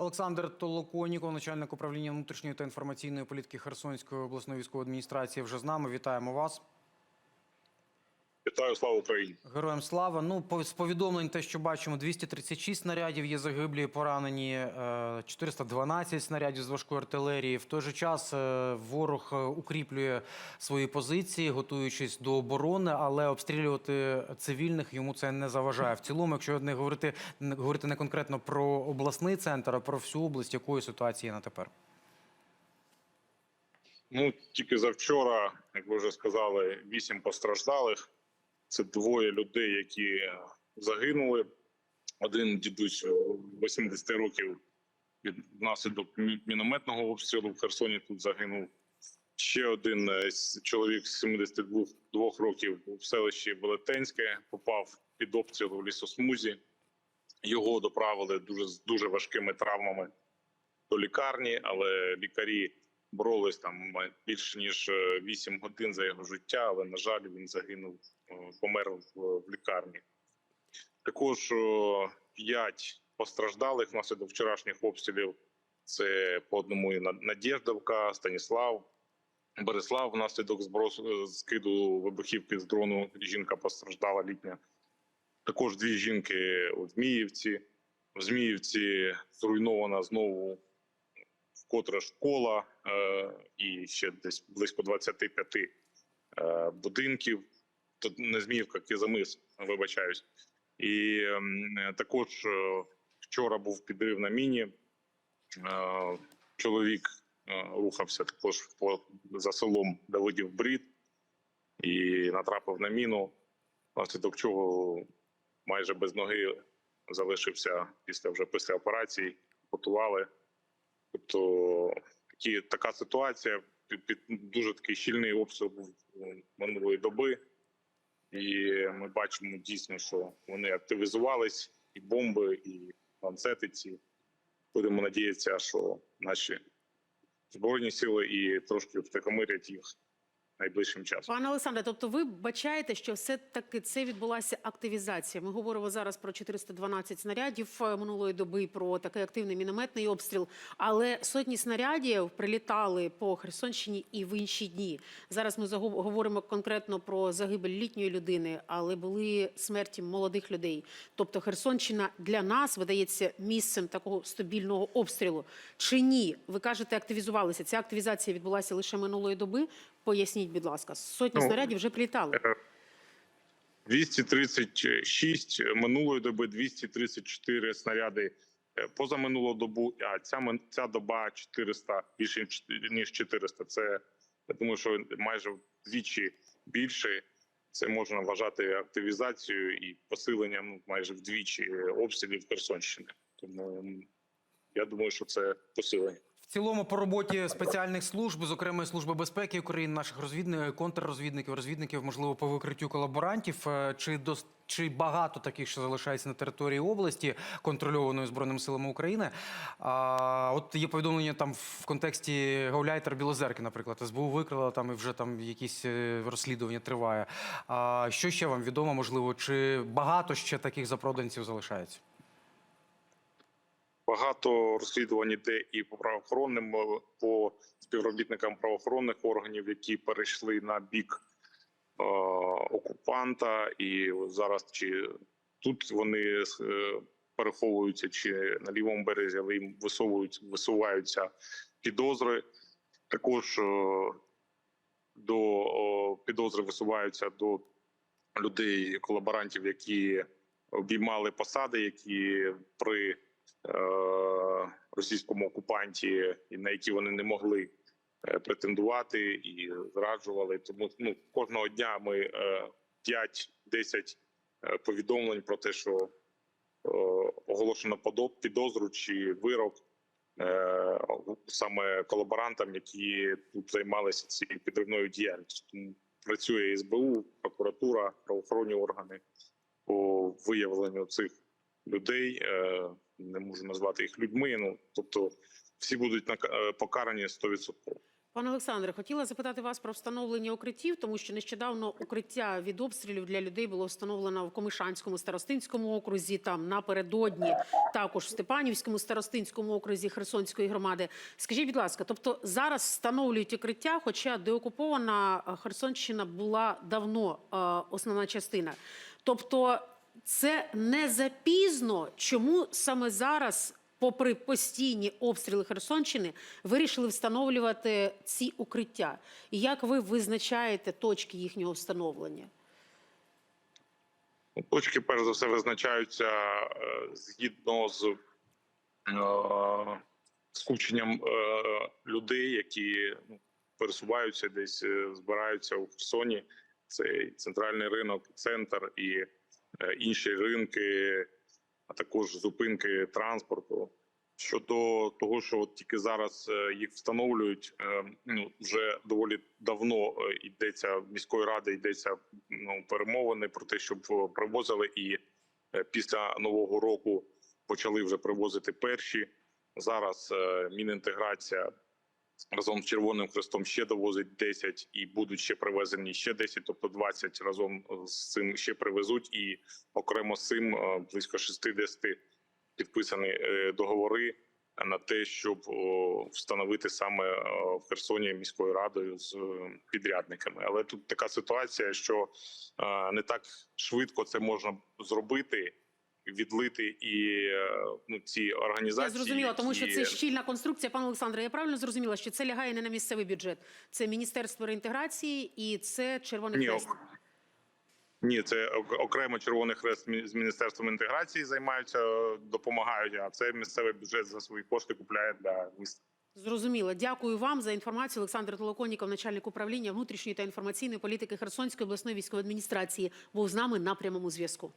Олександр Толоконіков, начальник управління внутрішньої та інформаційної політики Херсонської обласної військової адміністрації, вже з нами. Вітаємо вас. Вітаю, слава Україні! Героям слава. Ну, з повідомлень, те, що бачимо, 236 снарядів є загиблі, поранені, е, 412 снарядів з важкої артилерії. В той же час е, ворог е, укріплює свої позиції, готуючись до оборони, але обстрілювати цивільних йому це не заважає. В цілому, якщо не говорити, не говорити не конкретно про обласний центр, а про всю область, якої ситуації на тепер? Ну тільки завчора, як ви вже сказали, вісім постраждалих. Це двоє людей, які загинули. Один дідусь 80 років від внаслідок мінометного обстрілу в Херсоні тут загинув. Ще один е, чоловік з 72 двох років в селищі Велетенське попав під обстріл у лісосмузі. Його доправили дуже з дуже важкими травмами до лікарні, але лікарі боролись там більше ніж е, 8 годин за його життя. Але на жаль, він загинув, е, помер в, лікарні. Також о, п'ять постраждалих внаслідок вчорашніх обстрілів. Це по одному і На- Надєждовка, Станіслав, Береслав. Внаслідок збросу е, скиду вибухівки з дрону. Жінка постраждала літня. Також дві жінки у Зміївці. В Зміївці зруйнована знову вкотре школа е, і ще десь близько 25 е, будинків. Тут не Зміївка, Кізамис, вибачаюсь. І ем, також е, вчора був підрив на міні. Е, чоловік е, рухався також по, за селом Давидів Брід і натрапив на міну, внаслідок чого майже без ноги залишився після вже після операції, готували. Тобто такі, така ситуація під, під дуже такий щільний обстріл був е, минулої доби, і ми бачимо дійсно, що вони активізувались, і бомби, і ланцети ці. Будемо надіятися, що наші збройні сили і трошки втихомирять їх найближчим часом. Пане Олександре, тобто ви бачаєте, що все таки це відбулася активізація. Ми говоримо зараз про 412 снарядів е, минулої доби, про такий активний мінометний обстріл. Але сотні снарядів прилітали по Херсонщині і в інші дні. Зараз ми говоримо конкретно про загибель літньої людини, але були смерті молодих людей. Тобто Херсонщина для нас видається місцем такого стабільного обстрілу. Чи ні? Ви кажете, активізувалися. Ця активізація відбулася лише минулої доби. Поясніть, будь ласка, сотні Ну, снарядів вже прилітали. 236 минулої доби, 234 снаряди е, позаминулу добу. А ця ця доба 400, більше ніж 400. Це я думаю, що майже вдвічі більше. Це можна вважати активізацією і посиленням ну, майже вдвічі е, обстрілів Херсонщини. Тому я думаю, що це посилення. Цілому по роботі спеціальних служб, зокрема служби безпеки України, наших розвідників, контррозвідників, розвідників, можливо, по викриттю колаборантів. е, Чи дос... чи багато таких, що залишається на території області, контрольованої збройними силами України? А, от є повідомлення там в контексті Гауляйтер Білозерки, наприклад, СБУ викрила там і вже там якісь е, розслідування триває. А що ще вам відомо? Можливо, чи багато ще таких запроданців залишається? Багато розслідувань іде і по правоохоронним, е, по співробітникам правоохоронних органів, які перейшли на бік е, окупанта, і зараз чи тут вони е, переховуються, чи на лівому березі, але їм висовують, висуваються підозри. Також е, до о, підозри висуваються до людей, колаборантів, які обіймали посади, які при е, російському окупанті, і на які вони не могли е, претендувати і зраджували. Тому ну кожного дня ми е, 5-10 е, повідомлень про те, що е, оголошено підозру чи вирок е, саме колаборантам, які тут займалися цією підривною діяльністю. Тому працює СБУ, прокуратура, правоохоронні органи по виявленню цих людей. Не можу назвати їх людьми. Ну тобто, всі будуть е, покарані 100%. Пане Олександре, хотіла запитати вас про встановлення укриттів, тому що нещодавно укриття від обстрілів для людей було встановлено в Комишанському старостинському окрузі. Там напередодні також в Степанівському старостинському окрузі Херсонської громади. Скажіть, будь ласка, тобто зараз встановлюють укриття, хоча деокупована Херсонщина була давно е, основна частина. Тобто, це не запізно. Чому саме зараз? попри постійні обстріли Херсонщини, вирішили встановлювати ці укриття. І як ви визначаєте точки їхнього встановлення? Ну, Точки, перш за все, визначаються е, згідно з е, скупченням е, людей, які ну, пересуваються десь, збираються у Херсоні. Це і центральний ринок, центр і інші ринки, а також зупинки транспорту. Щодо того, що от тільки зараз е, їх встановлюють, е, ну вже доволі давно е, йдеться міської ради, йдеться ну перемовини про те, щоб е, привозили, і е, після нового року почали вже привозити перші. Зараз е, Мінінтеграція разом з Червоним Хрестом ще довозить 10 і будуть ще привезені ще 10, тобто 20 разом з цим ще привезуть, і окремо з цим е, близько 60 підписані е, договори на те, щоб встановити саме е, в Херсоні міською радою з е, підрядниками. Але тут така ситуація, що е, не так швидко це можна зробити. Відлити і е, ну ці організації Я зрозуміла, тому що це щільна конструкція. Пане Олександре, я правильно зрозуміла, що це лягає не на місцевий бюджет. Це Міністерство реінтеграції і це Червоний Хрест. Ні, це окремо Червоний Хрест з міністерством інтеграції займаються, допомагають. А це місцевий бюджет за свої кошти купляє для міста. Зрозуміло. Дякую вам за інформацію. Олександр Толоконніков, начальник управління внутрішньої та інформаційної політики Херсонської обласної військової адміністрації, був з нами на прямому зв'язку.